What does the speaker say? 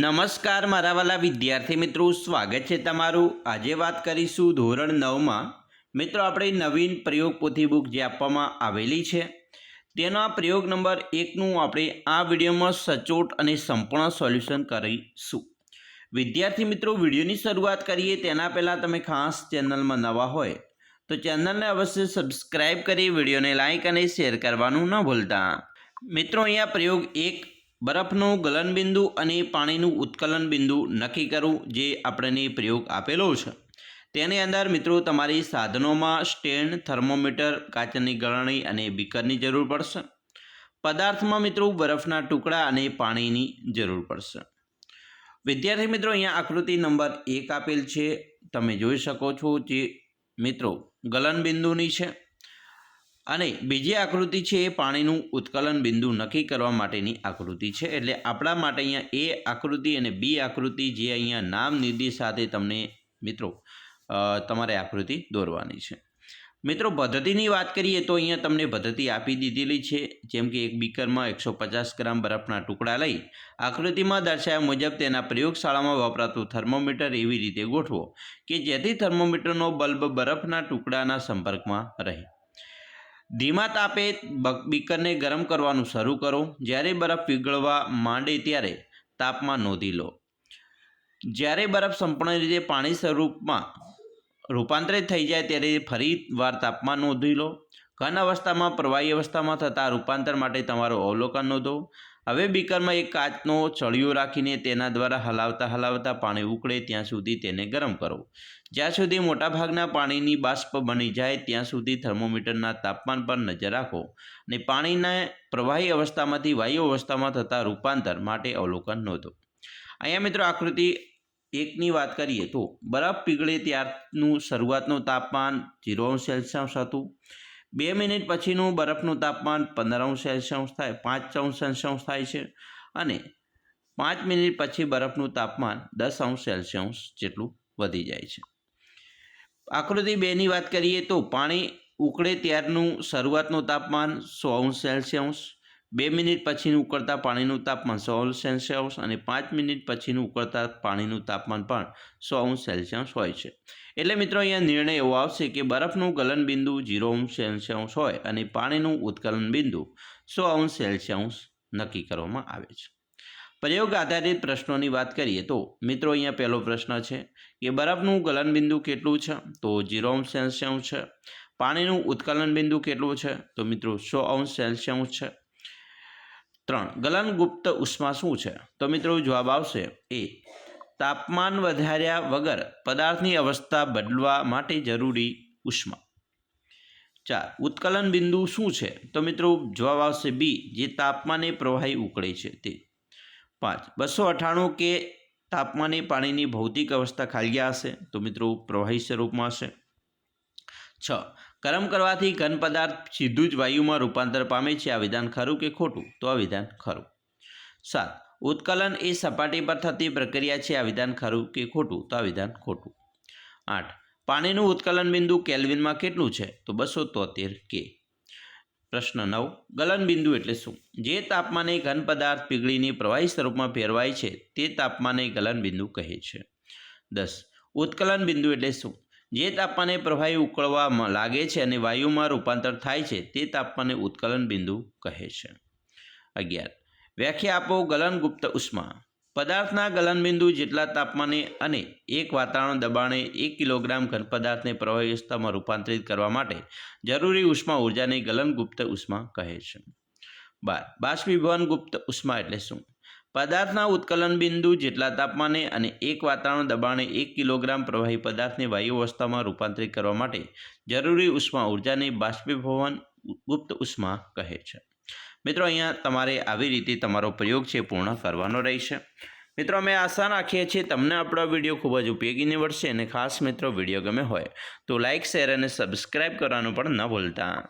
નમસ્કાર, મારા વાલા વિદ્યાર્થી મિત્રો. સ્વાગત છે તમારું. આજે વાત કરીશું ધોરણ નવમાં. મિત્રો, આપણે નવીન પ્રયોગ પોથી બુક જે આપવામાં આવેલી છે, તેનો પ્રયોગ નંબર એકનું આપણે આ વિડીયોમાં સચોટ અને સંપૂર્ણ સોલ્યુશન કરીશું. વિદ્યાર્થી મિત્રો, વિડીયોની શરૂઆત કરીએ. તેના પહેલાં તમે ખાસ ચેનલમાં નવા હોય, તો ચેનલને અવશ્ય સબસ્ક્રાઇબ કરી વિડીયોને લાઇક અને શેર કરવાનું ન ભૂલતા. મિત્રો, અહીંયા પ્રયોગ એક બરફનું ગલનબિંદુ અને પાણીનું ઉત્કલન બિંદુ નક્કી કરવું જે આપણને પ્રયોગ આપેલો છે. તેની અંદર મિત્રો તમારી સાધનોમાં સ્ટેન્ડ થર્મોમીટર, કાચની ગળણી અને બીકરની જરૂર પડશે. પદાર્થમાં મિત્રો બરફના ટુકડા અને પાણીની જરૂર પડશે. વિદ્યાર્થી મિત્રો, અહીંયા આકૃતિ નંબર એક આપેલ છે. તમે જોઈ શકો છો જે મિત્રો ગલનબિંદુની છે. અને બીજી આકૃતિ છે એ પાણીનું ઉત્કલન બિંદુ નક્કી કરવા માટેની આકૃતિ છે. એટલે આપણા માટે અહીંયા એ આકૃતિ અને બી આકૃતિ જે અહીંયા નામ નિધિ સાથે તમને મિત્રો તમારે આકૃતિ દોરવાની છે. મિત્રો, પદ્ધતિની વાત કરીએ તો અહીંયા તમને પદ્ધતિ આપી દીધેલી છે. જેમ કે એક બીકરમાં એકસો પચાસ ગ્રામ બરફના ટુકડા લઈ આકૃતિમાં દર્શાવ્યા મુજબ તેના પ્રયોગશાળામાં વપરાતું થર્મોમીટર એવી રીતે ગોઠવો કે જેથી થર્મોમીટરનો બલ્બ બરફના ટુકડાના સંપર્કમાં રહે. ધીમા તાપે બક- બીકરને ગરમ કરવાનું શરૂ કરો. જ્યારે બરફ પીગળવા માંડે ત્યારે તાપમાન નોંધી લો. જ્યારે બરફ સંપૂર્ણ રીતે પાણી સ્વરૂપમાં રૂપાંતરિત થઈ જાય ત્યારે ફરી વાર તાપમાન નોંધી લો. ઘન અવસ્થામાં પ્રવાહી અવસ્થામાં થતા રૂપાંતર માટે તમારું અવલોકન નોંધો. હવે બીકરમાં એક કાચનો ચળિયો રાખીને તેના દ્વારા હલાવતા હલાવતા પાણી ઉકળે, ત્યાં સુધી તેને ગરમ કરો. જ્યાં સુધી મોટાભાગના પાણીની બાષ્પ બની જાય, ત્યાં સુધી થર્મોમીટરના તાપમાન પર નજર રાખો અને પાણીના પ્રવાહી અવસ્થામાંથી વાયુ અવસ્થામાં થતા રૂપાંતર માટે અવલોકન નોંધો. અહીંયા મિત્રો આકૃતિ એકની વાત કરીએ તો બરફ પીગળે ત્યારનું શરૂઆતનું તાપમાન ઝીરો સેલ્સિયસ હતું. બે મિનિટ પછીનું બરફનું તાપમાન પંદર અંશ સેલ્સિયસ થાય પાંચ અંશ સેલ્સિયસ થાય છે અને પાંચ મિનિટ પછી બરફનું તાપમાન દસ અંશ સેલ્સિયસ જેટલું વધી જાય છે. આકૃતિ બેની વાત કરીએ તો પાણી ઉકળે ત્યારનું શરૂઆતનું તાપમાન સો અંશ સેલ્સિયસ બે મિનિટ પછીનું ઉકળતા પાણીનું તાપમાન સો સેલ્સિયસ અને પાંચ મિનિટ પછીનું ઉકળતા પાણીનું તાપમાન પણ સો અંશ સેલ્સિયસ હોય છે. એટલે મિત્રો, અહીંયા નિર્ણય એવો આવશે કે બરફનું ગલન બિંદુ ઝીરો અંશ સેલ્સિયસ હોય અને પાણીનું ઉત્કલન બિંદુ સો અંશ સેલ્સિયસ નક્કી કરવામાં આવે છે. પ્રયોગ આધારિત પ્રશ્નોની વાત કરીએ તો, મિત્રો, અહીંયા પહેલો પ્રશ્ન છે કે બરફનું ગલનબિંદુ કેટલું છે? તો ઝીરો અંશ સેલ્સિયસ છે. પાણીનું ઉત્કલન બિંદુ કેટલું છે? તો મિત્રો, સો અંશ સેલ્સિયસ છે. ત્રણ. ગલન ગુપ્ત ઉષ્મા શું છે? તો મિત્રો જવાબ આવશે એ. તાપમાન વધાર્યા વગર પદાર્થની અવસ્થા બદલવા માટે જરૂરી ઉષ્મા. ચાર. ઉત્કલન બિંદુ શું છે? તો મિત્રો જવાબ આવશે બી, જે તાપમાને પ્રવાહી ઉકળે છે તે. પાંચ. બસો અઠ્ઠાણું કે તાપમાને પાણીની ભૌતિક અવસ્થા ખાલી હશે? તો મિત્રો પ્રવાહી સ્વરૂપમાં હશે. છ. ગરમ કરવાથી ઘન પદાર્થ સીધું જ વાયુમાં રૂપાંતર પામે છે. આ વિધાન ખરું કે ખોટું? તો આ વિધાન ખરું. સાત. ઉત્કલન એ સપાટી પર થતી પ્રક્રિયા છે. આ વિધાન ખરું કે ખોટું? તો આ વિધાન ખોટું. આઠ. પાણીનું ઉત્કલન બિંદુ કેલ્વિનમાં કેટલું છે? તો બસો તોતેર કે. પ્રશ્ન નવ. ગલન બિંદુ એટલે શું? જે તાપમાને ઘન પદાર્થ પીગળીને પ્રવાહી સ્વરૂપમાં ફેરવાય છે, તે તાપમાને ગલન બિંદુ કહે છે. દસ. ઉત્કલન બિંદુ એટલે શું? જે તાપમાને પ્રવાહી ઉકળવા લાગે છે અને વાયુમાં રૂપાંતર થાય છે, તે તાપમાને ઉત્કલન બિંદુ કહે છે. અગિયાર. વ્યાખ્યા આપો ગલન ગુપ્ત ઉષ્મા. પદાર્થના ગલનબિંદુ જેટલા તાપમાને અને એક વાતાવરણ દબાણે એક કિલોગ્રામ ઘન પદાર્થને પ્રવાહી અવસ્થામાં રૂપાંતરિત કરવા માટે જરૂરી ઉષ્મા ઉર્જાને ગલનગુપ્ત ઉષ્મા કહે છે. બાર. બાષ્પીભવન ગુપ્ત ઉષ્મા એટલે શું? પદાર્થના ઉત્કલન બિંદુ જેટલા તાપમાને અને એક વાતાવરણ દબાણે એક કિલોગ્રામ પ્રવાહી પદાર્થને વાયુ અવસ્થામાં રૂપાંતરિત કરવા માટે જરૂરી ઉષ્મા ઉર્જાને બાષ્પીભવન ગુપ્ત ઉષ્મા કહે છે. મિત્રો, અહીંયા તમારે આવી રીતે તમારો પ્રયોગ છે પૂર્ણ કરવાનો રહેશે. મિત્રો, અમે આશા રાખીએ છીએ તમને આપણો વીડિયો ખૂબ જ ઉપયોગી નીવડશે અને ખાસ મિત્રો, વીડિયો ગમે હોય તો લાઇક શેર અને સબસ્ક્રાઇબ કરવાનું પણ ન ભૂલતા.